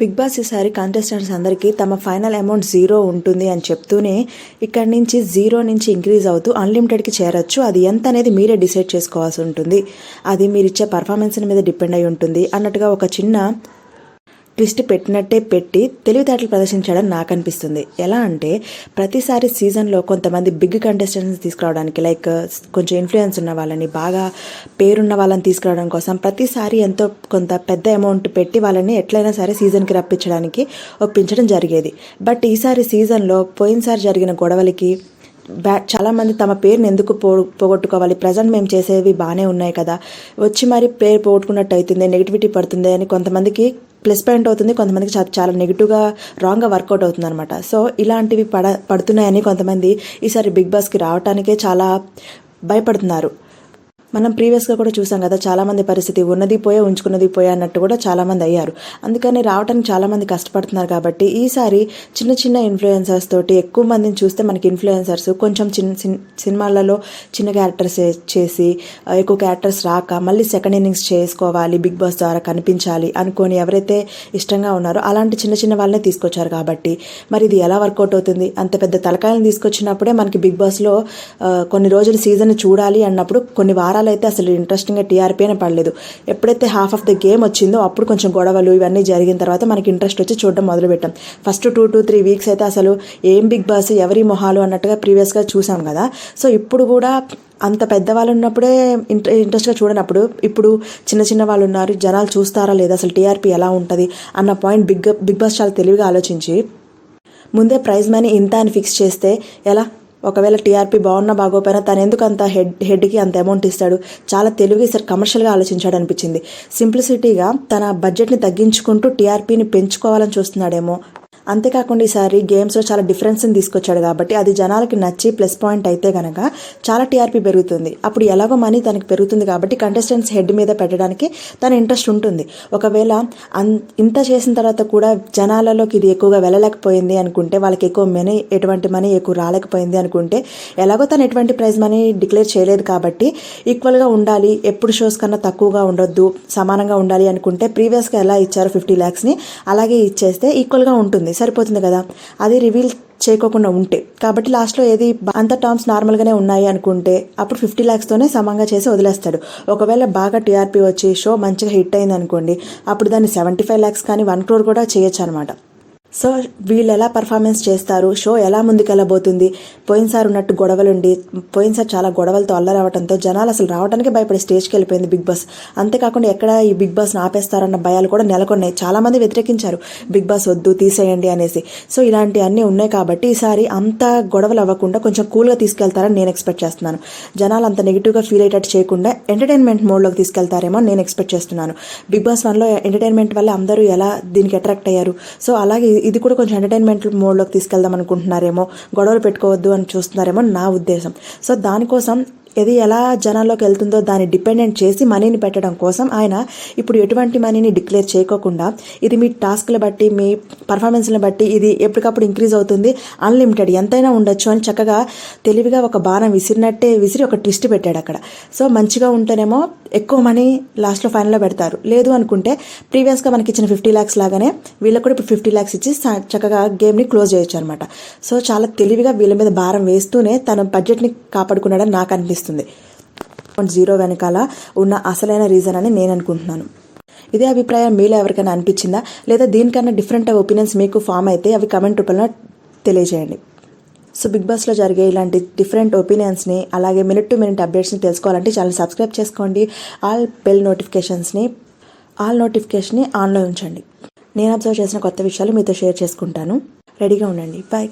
Big boss ఈసారి contestants అందరికీ తమ ఫైనల్ అమౌంట్ జీరో ఉంటుంది అని చెప్తూనే ఇక్కడి నుంచి జీరో నుంచి ఇంక్రీజ్ అవుతూ అన్లిమిటెడ్కి చేరొచ్చు. అది ఎంత అనేది మీరే డిసైడ్ చేసుకోవాల్సి ఉంటుంది. అది మీరు ఇచ్చే పర్ఫార్మెన్స్ మీద డిపెండ్ అయి ఉంటుంది. అన్నట్టుగా ఒక చిన్న ట్విస్ట్ పెట్టినట్టే పెట్టి తెలివితేటలు ప్రదర్శించడం నాకు అనిపిస్తుంది ఎలా అంటే ప్రతిసారి సీజన్లో కొంతమంది బిగ్ కంటెస్టెంట్స్ తీసుకురావడానికి లైక్ కొంచెం ఇన్ఫ్లుయెన్స్ ఉన్న వాళ్ళని బాగా పేరున్న వాళ్ళని తీసుకురావడం కోసం ప్రతిసారి ఎంతో కొంత పెద్ద అమౌంట్ పెట్టి వాళ్ళని ఎట్లయినా సరే సీజన్కి రప్పించడానికి ఒప్పించడం జరిగేది. బట్ ఈసారి సీజన్లో పోయినసారి జరిగిన గొడవలకి బ్యా చాలామంది తమ పేరుని ఎందుకు పో పోగొట్టుకోవాలి? ప్రజెంట్ మేము చేసేవి బాగానే ఉన్నాయి కదా. వచ్చి మరి పేరు పోగొట్టుకున్నట్టు అవుతుంది నెగిటివిటీ పడుతుంది అని కొంతమందికి ప్లస్ పాయింట్ అవుతుంది. కొంతమందికి చాలా నెగిటివ్గా రాంగ్గా వర్కౌట్ అవుతుంది అనమాట సో ఇలాంటివి పడ పడుతున్నాయని కొంతమంది ఈసారి బిగ్ బాస్కి రావటానికే చాలా భయపడుతున్నారు. మనం ప్రీవియస్గా కూడా చూసాం కదా చాలామంది పరిస్థితి ఉన్నది పోయే ఉంచుకున్నది పోయే అన్నట్టు కూడా చాలామంది అయ్యారు. అందుకని రావడానికి చాలామంది కష్టపడుతున్నారు కాబట్టి ఈసారి చిన్న చిన్న ఇన్ఫ్లుయెన్సర్స్ తోటి ఎక్కువ మందిని చూస్తే మనకి ఇన్ఫ్లుయెన్సర్స్ కొంచెం చిన్న సినిమాలలో చిన్న క్యారెక్టర్స్ చేసి ఎక్కువ క్యారెక్టర్స్ రాక మళ్ళీ సెకండ్ ఇన్నింగ్స్ చేసుకోవాలి బిగ్ బాస్ ద్వారా కనిపించాలి అనుకొని ఎవరైతే ఇష్టంగా ఉన్నారో అలాంటి చిన్న చిన్న వాళ్ళనే తీసుకొచ్చారు కాబట్టి మరి ఇది ఎలా వర్కౌట్ అవుతుంది? అంత పెద్ద తలకాయలను తీసుకొచ్చినప్పుడే మనకి బిగ్ బాస్లో కొన్ని రోజులు సీజన్ చూడాలి అన్నప్పుడు కొన్ని వారాలు అయితే అసలు ఇంట్రెస్టింగ్గా టీఆర్పీ అనే పడలేదు. ఎప్పుడైతే హాఫ్ ఆఫ్ ద గేమ్ వచ్చిందో అప్పుడు కొంచెం గొడవలు ఇవన్నీ జరిగిన తర్వాత మనకి ఇంట్రెస్ట్ వచ్చి చూడడం మొదలుపెట్టాం. First two two three weeks అయితే అసలు ఏం బిగ్ బాస్ ఎవరి మొహాలు అన్నట్టుగా ప్రీవియస్గా చూసాం కదా. సో ఇప్పుడు కూడా అంత పెద్దవాళ్ళు ఉన్నప్పుడే ఇంట్రె ఇంట్రెస్ట్గా చూడనప్పుడు ఇప్పుడు చిన్న చిన్న వాళ్ళు ఉన్నారు జనాలు చూస్తారా లేదా అసలు టీఆర్పీ ఎలా ఉంటుంది అన్న పాయింట్ బిగ్ బిగ్ బాస్ చాలా తెలివిగా ఆలోచించి ముందే ప్రైజ్ మనీ ఇంత అని ఫిక్స్ చేస్తే ఎలా? ఒకవేళ టీఆర్పీ బాగున్నా బాగోపోయినా తను ఎందుకు అంత హెడ్ హెడ్కి అంత అమౌంట్ ఇస్తాడు? చాలా తెలివిగా ఈసారి కమర్షియల్గా ఆలోచించాడు అనిపించింది సింప్లిసిటీగా తన బడ్జెట్ని తగ్గించుకుంటూ టీఆర్పీని పెంచుకోవాలని చూస్తున్నాడేమో అంతేకాకుండా ఈసారి గేమ్స్లో చాలా డిఫరెన్స్ని తీసుకొచ్చాడు కాబట్టి అది జనాలకి నచ్చి ప్లస్ పాయింట్ అయితే కనుక చాలా టీఆర్పీ పెరుగుతుంది. అప్పుడు ఎలాగో మనీ తనకి పెరుగుతుంది కాబట్టి కంటెస్టెంట్స్ హెడ్ మీద పెట్టడానికి తన ఇంట్రెస్ట్ ఉంటుంది. ఒకవేళ అన్ ఇంత చేసిన తర్వాత కూడా జనాలలోకి ఇది ఎక్కువగా వెళ్ళలేకపోయింది అనుకుంటే వాళ్ళకి ఎక్కువ మనీ ఎటువంటి మనీ ఎక్కువ రాలేకపోయింది అనుకుంటే ఎలాగో తను ఎటువంటి ప్రైజ్ మనీ డిక్లేర్ చేయలేదు కాబట్టి ఈక్వల్గా ఉండాలి ఎప్పుడు షోస్ కన్నా తక్కువగా ఉండొద్దు సమానంగా ఉండాలి అనుకుంటే ప్రీవియస్గా ఎలా ఇచ్చారో ఫిఫ్టీ ల్యాక్స్ని అలాగే ఇచ్చేస్తే ఈక్వల్గా ఉంటుంది. సరిపోతుంది కదా? అది రివీల్ చేయకోకుండా ఉంటే. కాబట్టి లాస్ట్లో ఏది అంత టర్మ్స్ నార్మల్గానే ఉన్నాయి అనుకుంటే అప్పుడు ఫిఫ్టీ ల్యాక్స్తోనే సమంగా చేసి వదిలేస్తాడు. ఒకవేళ బాగా టీఆర్పీ వచ్చి షో మంచిగా హిట్ అయింది అనుకోండి అప్పుడు దాన్ని సెవెంటీ ఫైవ్ ల్యాక్స్ కానీ వన్ క్రోర్ కూడా చేయొచ్చు అనమాట సో వీళ్ళు ఎలా పర్ఫార్మెన్స్ చేస్తారు? షో ఎలా ముందుకెళ్ళబోతుంది? పోయినసారి ఉన్నట్టు గొడవలుండి పోయినసారి చాలా గొడవలతో అల్లరవడంతో జనాలు అసలు రావడానికి భయపడి స్టేజ్కి వెళ్ళిపోయింది బిగ్ బాస్. అంతేకాకుండా ఎక్కడ ఈ బిగ్ బాస్ని ఆపేస్తారన్న భయాలు కూడా నెలకొన్నాయి. చాలామంది వ్యతిరేకించారు. బిగ్ బాస్ వద్దు తీసేయండి అనేసి. సో ఇలాంటి అన్నీ ఉన్నాయి కాబట్టి ఈసారి అంత గొడవలు అవ్వకుండా కొంచెం కూల్గా తీసుకెళ్తారని నేను ఎక్స్పెక్ట్ చేస్తున్నాను. జనాలు అంత నెగిటివ్గా ఫీల్ అయ్యేటట్టు చేయకుండా ఎంటర్టైన్మెంట్ మోడ్లోకి తీసుకెళ్తారేమో నేను ఎక్స్పెక్ట్ చేస్తున్నాను. బిగ్ బాస్ వన్లో ఎంటర్టైన్మెంట్ వల్ల అందరూ ఎలా దీనికి అట్రాక్ట్ అయ్యారు? సో అలాగే ఇది కూడా కొంచెం ఎంటర్టైన్మెంట్ మోడ్లోకి తీసుకెళ్దాం అనుకుంటున్నారేమో గొడవలు పెట్టుకోవద్దు అని చూస్తున్నారేమో నా ఉద్దేశం. సో దానికోసం ఇది ఎలా జనాల్లోకి వెళ్తుందో దాన్ని డిపెండెంట్ చేసి మనీని పెట్టడం కోసం ఆయన ఇప్పుడు ఎటువంటి మనీని డిక్లేర్ చేయకోకుండా ఇది మీ టాస్క్ల బట్టి మీ పర్ఫార్మెన్స్ని బట్టి ఇది ఎప్పటికప్పుడు ఇంక్రీజ్ అవుతుంది అన్లిమిటెడ్ ఎంతైనా ఉండొచ్చు అని చక్కగా తెలివిగా ఒక బాణం విసిరినట్టే విసిరి ఒక ట్విస్ట్ పెట్టాడు అక్కడ. సో మంచిగా ఉంటేనేమో ఎక్కువ మనీ లాస్ట్లో ఫైనల్లో పెడతారు. లేదు అనుకుంటే ప్రీవియస్గా మనకి ఇచ్చిన ఫిఫ్టీ ల్యాక్స్ లాగానే వీళ్ళకి కూడా ఇప్పుడు ఫిఫ్టీ ల్యాక్స్ ఇచ్చి చక్కగా గేమ్ని క్లోజ్ చేయొచ్చు అనమాట సో చాలా తెలివిగా వీళ్ళ మీద భారం వేస్తూనే తన బడ్జెట్ని కాపాడుకున్నాడని నాకు అనిపిస్తుంది. జీరో వెనకాల ఉన్న అసలైన రీజన్ అని నేను అనుకుంటున్నాను. ఇదే అభిప్రాయం మీలో ఎవరికైనా అనిపించిందా? లేదా దీనికన్నా డిఫరెంట్ ఒపీనియన్స్ మీకు ఫామ్ అయితే అవి కమెంట్ రూపంలో తెలియజేయండి. సో బిగ్ బాస్లో జరిగే ఇలాంటి డిఫరెంట్ ఒపీనియన్స్ని అలాగే మినిట్ టు మినిట్ అప్డేట్స్ని తెలుసుకోవాలంటే ఛానల్ సబ్స్క్రైబ్ చేసుకోండి. ఆల్ బెల్ నోటిఫికేషన్స్ని ఆల్ నోటిఫికేషన్ని ఆన్లో ఉంచండి. నేను అబ్జర్వ్ చేసిన కొత్త విషయాలు మీతో షేర్ చేసుకుంటాను. రెడీగా ఉండండి. బాయ్